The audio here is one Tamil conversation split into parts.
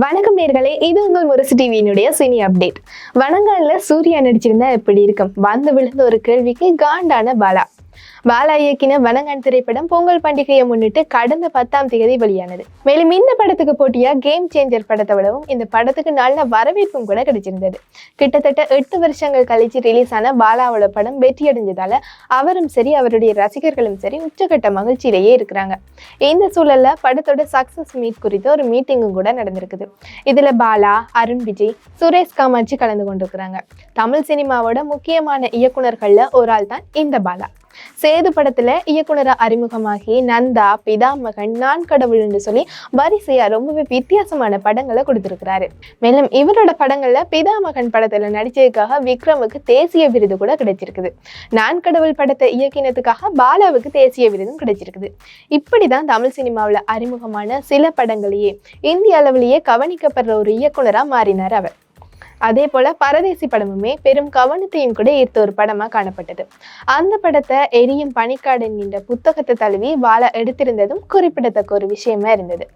வணக்கம் நேர்களே இது உங்கள் முரசு டிவியினுடைய சினி அப்டேட். வணங்கால சூர்யா நடிச்சிருந்தா எப்படி இருக்கும்? வந்து விழுந்த ஒரு கேள்விக்கு காண்டான பாலா. பாலா இயக்கின வணங்கான் திரைப்படம் பொங்கல் பண்டிகையை முன்னிட்டு கடந்த பத்தாம் தேதி வெளியானது. மேலும் இந்த படத்துக்கு போட்டியா கேம் சேஞ்சர் படத்தை விடவும் இந்த படத்துக்கு நல்ல வரவேற்பும் கூட கிடைச்சிருந்தது. கிட்டத்தட்ட எட்டு வருஷங்கள் கழிச்சு ரிலீஸ் ஆன பாலாவோட படம் வெற்றியடைஞ்சதால அவரும் சரி அவருடைய ரசிகர்களும் சரி உச்சக்கட்ட மகிழ்ச்சியிலேயே இருக்கிறாங்க. இந்த சூழல்ல படத்தோட சக்சஸ் மீட் குறித்து ஒரு மீட்டிங்கும் கூட நடந்திருக்குது. இதுல பாலா அருண் விஜய் சுரேஷ் காமாட்சி கலந்து கொண்டிருக்கிறாங்க. தமிழ் சினிமாவோட முக்கியமான இயக்குனர்கள்ல ஒரு ஆள் தான் இந்த பாலா. சேது படத்துல இயக்குனரா அறிமுகமாகி நந்தா பிதாமகன் நான் கடவுள் என்று சொல்லி வரிசையா ரொம்பவே வித்தியாசமான படங்களை கொடுத்திருக்கிறாரு. மேலும் இவரோட படங்கள்ல பிதாமகன் படத்துல நடிச்சதுக்காக விக்ரமுக்கு தேசிய விருது கூட கிடைச்சிருக்குது. நான் கடவுள் படத்தை இயக்கினதுக்காக பாலாவுக்கு தேசிய விருதும் கிடைச்சிருக்குது. இப்படிதான் தமிழ் சினிமாவில் அறிமுகமான சில படங்களையே இந்திய அளவிலேயே கவனிக்கப்படுற ஒரு இயக்குனரா மாறினார் அவர். அதே போல பரதேசி படமுமே பெரும் கவனத்தையும் கூட ஈர்த்த ஒரு படமா காணப்பட்டது. அந்த படத்தை எரியும் பனிக்காடன் என்ற புத்தகத்தை தழுவி பாலா எடுத்திருந்ததும் குறிப்பிடத்தக்க ஒரு விஷயமா இருந்தது.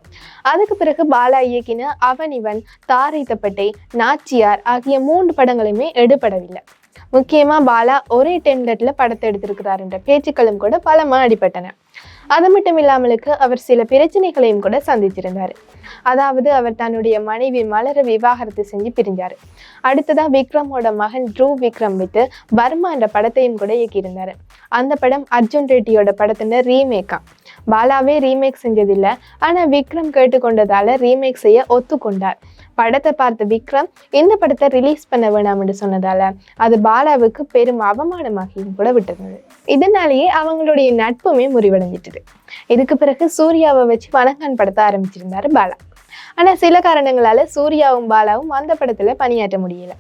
அதுக்கு பிறகு பாலா இயக்கின அவன் இவன் தாரை தப்பட்டை நாச்சியார் ஆகிய மூன்று படங்களுமே எடுபடவில்லை. முக்கியமா பாலா ஒரே டெம்லெட்ல படத்தை எடுத்திருக்கிறாருன்ற பேச்சுக்களும் கூட பலமா அடிபட்டன. அது மட்டும் இல்லாமலுக்கு அவர் சில பிரச்சனைகளையும் கூட சந்திச்சிருந்தார் அதாவது அவர் தன்னுடைய மனைவி மலர விவாகரத்து செஞ்சு பிரிஞ்சார். அடுத்ததாக விக்ரமோட மகன் ட்ரூ விக்ரம் வித்து பர்மா என்ற படத்தையும் கூட இயக்கியிருந்தார். அந்த படம் அர்ஜுன் ரெட்டியோட படத்தின ரீமேக்கா. பாலாவே ரீமேக் செஞ்சதில்லை. ஆனால் விக்ரம் கேட்டுக்கொண்டதால ரீமேக் செய்ய ஒத்துக்கொண்டார். படத்தை பார்த்த விக்ரம் இந்த படத்தை ரிலீஸ் பண்ண வேணாம்னு சொன்னதால அது பாலாவுக்கு பெரும் அவமானமாகியும் கூட விட்டிருந்தது இதனாலேயே அவங்களுடைய நட்புமே முறிவடைஞ்சிட்டது. இதுக்கு பிறகு சூர்யாவை வச்சு வணங்கான் படத்தை ஆரம்பிச்சிருந்தாரு பாலா. ஆனா சில காரணங்களால சூர்யாவும் பாலாவும் அந்த படத்துல பணியாற்ற முடியல.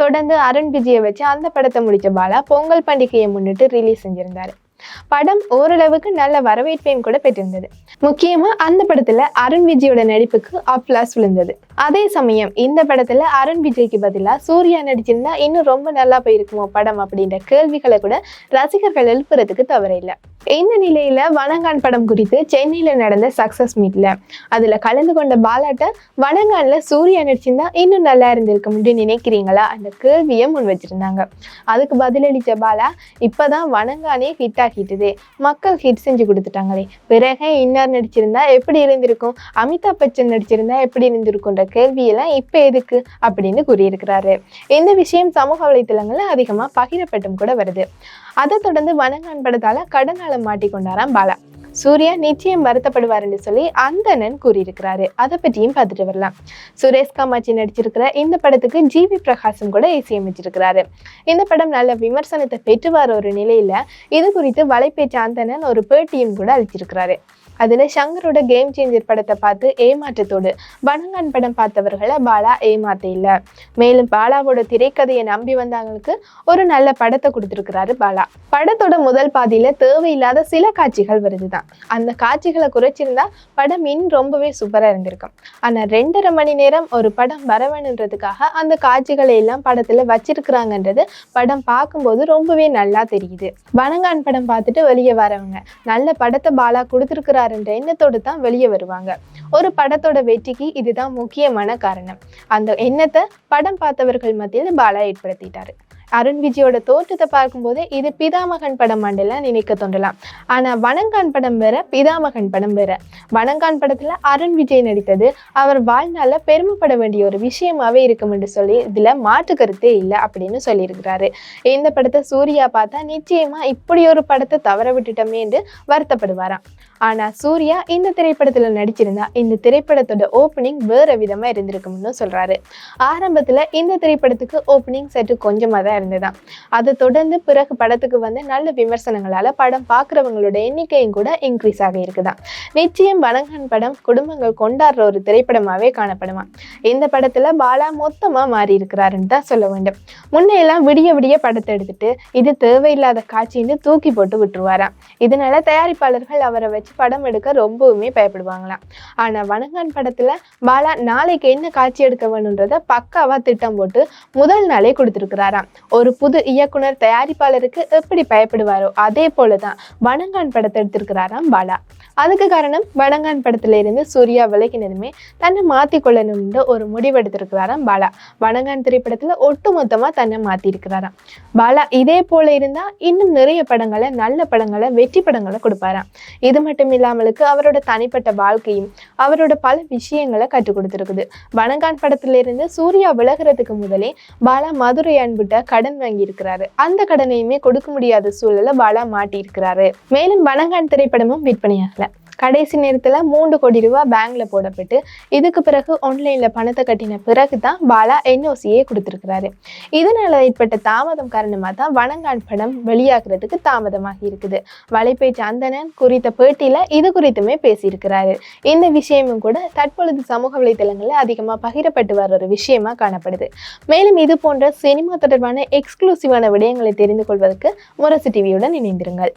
தொடர்ந்து அருண் விஜயை வச்சு அந்த படத்தை முடிச்ச பாலா பொங்கல் பண்டிகையை முன்னிட்டு ரிலீஸ் செஞ்சிருந்தாரு. படம் ஓரளவுக்கு நல்ல வரவேற்பையும் கூட பெற்றிருந்தது. முக்கியமா அந்த படத்துல அருண் விஜயோட நடிப்புக்கு அப்ளாஸ் விழுந்தது. அதே சமயம் இந்த படத்துல அருண் விஜய்க்கு பதிலா சூர்யா நடிச்சிருந்தா இன்னும் ரொம்ப நல்லா போயிருக்குமோ படம் அப்படின்ற கேள்விகளை கூட ரசிகர்கள் எழுப்புறதுக்கு தவறில்லை. இந்த நிலையில வனங்கான் படம் குறித்து சென்னையில நடந்த சக்சஸ் மீட்ல அதுல கலந்து கொண்ட பாலாட்ட வனங்கான்ல சூர்யா நடிச்சிருந்தா இன்னும் நல்லா இருந்திருக்க முடியும் நினைக்கிறீங்களா? அந்த கேள்வியை முன் வச்சிருந்தாங்க. அதுக்கு பதிலளித்த பாலா இப்பதான் வனங்கானே ஹிட் ஆகிட்டுதே மக்கள் ஹிட் செஞ்சு கொடுத்துட்டாங்களே. பிறகு இன்னார் நடிச்சிருந்தா எப்படி இருந்திருக்கும்? அமிதாப் பச்சன் நடிச்சிருந்தா எப்படி இருந்திருக்கும்ன்ற கேள்வியெல்லாம் இப்ப எதுக்கு? அப்படின்னு கூறியிருக்கிறாரு. இந்த விஷயம் சமூக வலைத்தளங்கள்ல அதிகமா பகிரப்பட்டும் கூட வருது. அதை தொடர்ந்து வனங்கான் படத்தால் கடனால மாட்டிக்கொண்டாராம் பாலா. சூர்யா நிச்சயம் வருத்தப்படுவாருன்னு சொல்லி அந்தணன் கூறியிருக்கிறாரு. அதை பற்றியும் பார்த்துட்டு வரலாம். சுரேஷ் காமாட்சி நடிச்சிருக்கிற இந்த படத்துக்கு ஜிவி பிரகாசம் கூட இசையமைச்சிருக்கிறாரு. இந்த படம் நல்ல விமர்சனத்தை பெற்று வர ஒரு நிலையில இது குறித்து வலைப்பேச்சு அந்தணன் ஒரு பேட்டியும் கூட அளிச்சிருக்கிறாரு. அதில் சங்கரோட கேம் சேஞ்சர் படத்தை பார்த்து ஏமாற்றத்தோடு வணங்கான் படம் பார்த்தவர்களை பாலா ஏமாத்த இல்லை மேலும் பாலாவோட திரைக்கதையை நம்பி வந்தவங்களுக்கு ஒரு நல்ல படத்தை கொடுத்துருக்கிறாரு பாலா. படத்தோட முதல் பாதியில் தேவையில்லாத சில காட்சிகள் வருது தான் அந்த காட்சிகளை குறைச்சிருந்தா படம் இன்னும் ரொம்பவே சூப்பராக இருந்திருக்கும். ஆனால் ரெண்டரை மணி நேரம் ஒரு படம் வரவேணுன்றதுக்காக அந்த காட்சிகளை எல்லாம் படத்தில் வச்சிருக்கிறாங்கன்றது படம் பார்க்கும்போது ரொம்பவே நல்லா தெரியுது. வணங்கான் படம் பார்த்துட்டு வெளியே வரவங்க நல்ல படத்தை பாலா கொடுத்துருக்கிறாருன்ற எண்ணத்தோடு தான் வெளியே வருவாங்க. ஒரு படத்தோட வெற்றிக்கு இதுதான் முக்கியமான காரணம். அந்த எண்ணத்தை படம் பார்த்தவர்கள் மத்தியில் பாலா ஏற்படுத்திட்டாரு. அருண் விஜயோட தோற்றத்தை பார்க்கும்போது இது பிதாமகன் படம் மண்டலாம் நினைக்க தோன்றலாம். ஆனா வனங்கான் படம் வேற பிதாமகன் படம் வேற. வனங்கான் படத்துல அருண் விஜய் நடித்தது. அவர் வாழ்நாளில் பெருமைப்பட வேண்டிய ஒரு விஷயமாவே இருக்கும் என்று சொல்லி இதுல மாற்று கருத்தே இல்லை அப்படின்னு சொல்லியிருக்கிறாரு. இந்த படத்தை சூர்யா பார்த்தா நிச்சயமா இப்படி ஒரு படத்தை தவற விட்டுட்டோமே என்று வருத்தப்படுவாராம். ஆனா சூர்யா இந்த திரைப்படத்துல நடிச்சிருந்தா இந்த திரைப்படத்தோட ஓப்பனிங் வேற விதமா இருந்திருக்கும்னு சொல்றாரு. ஆரம்பத்துல இந்த திரைப்படத்துக்கு ஓப்பனிங் சற்று கொஞ்சமா தான் இருந்ததாம் அதை தொடர்ந்து பிறகு படத்துக்கு வந்து நல்ல விமர்சனங்களால படம் பார்க்குறவங்களோட எண்ணிக்கையும் கூட இன்க்ரீஸ் ஆகி இருக்குதான். நிச்சயம் வணங்கன் படம் குடும்பங்கள் கொண்டாடுற ஒரு திரைப்படமாவே காணப்படுமா இந்த படத்துல பாலா மொத்தமா மாறி இருக்கிறாருன்னு தான் சொல்ல வேண்டும். முன்னையெல்லாம் விடிய விடிய படத்தை எடுத்துட்டு இது தேவையில்லாத காட்சின்னு தூக்கி போட்டு விட்டுருவாராம். இதனால தயாரிப்பாளர்கள் அவரை வச்சு படம் எடுக்க ரொம்பவுமே பயப்படுவாங்களாம். ஆனா வணங்கான் படத்துல பாலா நாளைக்கு என்ன காட்சி எடுக்க வேணுன்றத பக்காவா திட்டம் போட்டு முதல் நாளே கொடுத்துருக்கிறாராம். ஒரு புது இயக்குனர் தயாரிப்பாளருக்கு எப்படி பயப்படுவாரோ அதே போலதான் வணங்கான் படத்தை எடுத்திருக்கிறாராம் பாலா. அதுக்கு காரணம் வணங்கான் படத்துல இருந்து சூர்யா விலகினதுமே தன்னை மாத்தி கொள்ளணும்னு ஒரு முடிவெடுத்திருக்கிறாராம் பாலா. வணங்கான் திரைப்படத்துல ஒட்டுமொத்தமா தன்னை மாத்தி இருக்கிறாராம் பாலா இதே போல இருந்தா இன்னும் நிறைய படங்களை நல்ல படங்களை வெற்றி படங்களை கொடுப்பாராம். இது மட்டும் இல்லாமலுக்கு அவரோட தனிப்பட்ட வாழ்க்கையும் அவரோட பல விஷயங்களை கற்றுக் கொடுத்துருக்குது. வணங்கான் படத்துல இருந்து சூர்யா விலகிறதுக்கு முதலே பாலா மதுரை அன்புட்ட கடன் வாங்கி இருக்கிறாரு அந்த கடனையுமே கொடுக்க முடியாத சூழல பாலா மாட்டி இருக்கிறாரு மேலும் பனங்கான் திரைப்படமும் விற்பனையாகல. கடைசி நேரத்தில் மூன்று கோடி ரூபாய் பேங்க்ல போடப்பட்டு இதுக்கு பிறகு ஆன்லைன்ல பணத்தை கட்டின பிறகு தான் பாலா என்ஓசியே கொடுத்துருக்கிறாரு. இதனால ஏற்பட்ட தாமதம் காரணமாக தான் வணங்கான் படம் வெளியாகிறதுக்கு தாமதமாகி இருக்குது. வலைப்பேச்சு சந்தனன் குறித்த பேட்டியில இது குறித்துமே பேசியிருக்கிறாரு. இந்த விஷயமும் கூட தற்பொழுது சமூக வலைதளங்களில் அதிகமாக பகிரப்பட்டு வர்ற ஒரு விஷயமா காணப்படுது. மேலும் இது போன்ற சினிமா தொடர்பான எக்ஸ்க்ளூசிவான விடயங்களை தெரிந்து கொள்வதற்கு முரசு டிவியுடன் இணைந்திருங்கள்.